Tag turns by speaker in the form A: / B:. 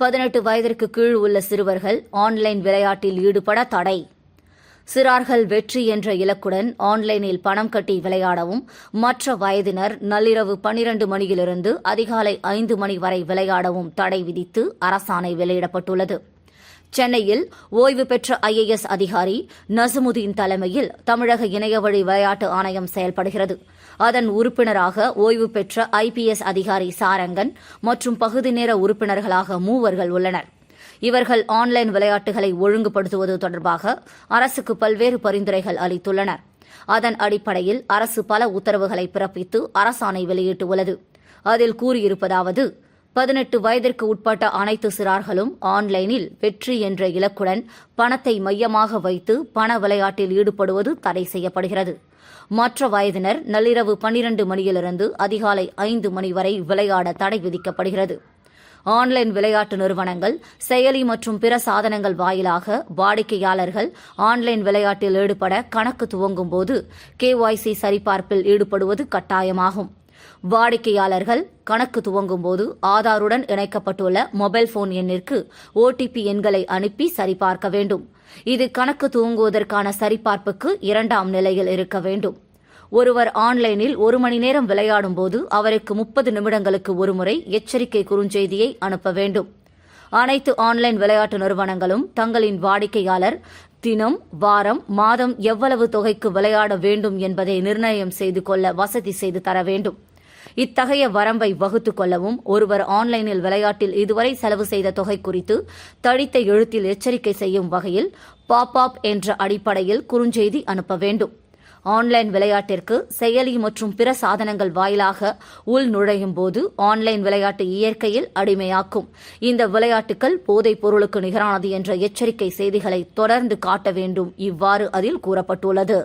A: பதினெட்டு வயதிற்கு கீழ் உள்ள சிறுவர்கள் ஆன்லைன் விளையாட்டில் ஈடுபட தடை. சிறார்கள் வெற்றி என்ற இலக்குடன் ஆன்லைனில் பணம் கட்டி விளையாடவும் மற்ற வயதினர் நள்ளிரவு பனிரண்டு மணியிலிருந்து அதிகாலை ஐந்து மணி வரை விளையாடவும் தடை விதித்து அரசாணை வெளியிடப்பட்டுள்ளது. சென்னையில் ஓய்வு பெற்ற ஐஏஎஸ் அதிகாரி நசமுதீன் தலைமையில் தமிழக இணையவழி விளையாட்டு ஆணையம் செயல்படுகிறது. அதன் உறுப்பினராக ஓய்வு பெற்ற ஐபிஎஸ் அதிகாரி சாரங்கன் மற்றும் பகுதி நேர உறுப்பினர்களாக மூவர்கள் உள்ளனர். இவர்கள் ஆன்லைன் விளையாட்டுகளை ஒழுங்குபடுத்துவது தொடர்பாக அரசுக்கு பல்வேறு பரிந்துரைகள் அளித்துள்ளனர். அதன் அடிப்படையில் அரசு பல உத்தரவுகளை பிறப்பித்து அரசாணை வெளியிட்டுள்ளது. அதில் கூறியிருப்பதாவது பதினெட்டு வயதிற்கு உட்பட்ட அனைத்து சிறார்களும் ஆன்லைனில் வெற்றி என்ற இலக்குடன் பணத்தை மையமாக வைத்து பண விளையாட்டில் ஈடுபடுவது தடை செய்யப்படுகிறது. மற்ற வயதினர் நள்ளிரவு பன்னிரண்டு மணியிலிருந்து அதிகாலை ஐந்து மணி வரை விளையாட தடை விதிக்கப்படுகிறது. ஆன்லைன் விளையாட்டு நிறுவனங்கள் செயலி மற்றும் பிற சாதனங்கள் வாயிலாக வாடிக்கையாளர்கள் ஆன்லைன் விளையாட்டில் ஈடுபட கணக்கு துவங்கும் போது கேஒய்சி சரிபார்ப்பில் ஈடுபடுவது கட்டாயமாகும். வாடிக்கையாளர்கள் கணக்கு துவங்கும் போது ஆதாருடன் இணைக்கப்பட்டுள்ள மொபைல் போன் எண்ணிற்கு ஓடிபி எண்களை அனுப்பி சரிபார்க்க வேண்டும். இது கணக்கு துவங்குவதற்கான சரிபார்ப்புக்கு இரண்டாம் நிலையில் இருக்க வேண்டும். ஒருவர் ஆன்லைனில் ஒரு மணி நேரம் விளையாடும் போது அவருக்கு முப்பது நிமிடங்களுக்கு ஒருமுறை எச்சரிக்கை குறுஞ்செய்தியை அனுப்ப வேண்டும். அனைத்து ஆன்லைன் விளையாட்டு நிறுவனங்களும் தங்களின் வாடிக்கையாளர் தினம் வாரம் மாதம் எவ்வளவு தொகைக்கு விளையாட வேண்டும் என்பதை நிர்ணயம் செய்து கொள்ள வசதி செய்து தர வேண்டும். இத்தகைய வரம்பை வகுத்துக் கொள்ளவும் ஒருவர் ஆன்லைனில் விளையாட்டில் இதுவரை செலவு செய்த தொகை குறித்து தடித்த எழுத்தில் எச்சரிக்கை செய்யும் வகையில் பாப் அப் என்ற அடிப்படையில் குறுஞ்செய்தி அனுப்ப வேண்டும். ஆன்லைன் விளையாட்டிற்கு செயலி மற்றும் பிற சாதனங்கள் வாயிலாக உள் நுழையும் போது ஆன்லைன் விளையாட்டு இயற்கையில் அடிமையாக்கும். இந்த விளையாட்டுகள் போதைப் பொருளுக்கு நிகரானது என்ற எச்சரிக்கை செய்திகளை தொடர்ந்து காட்ட வேண்டும். இவ்வாறு அதில் கூறப்பட்டுள்ளது.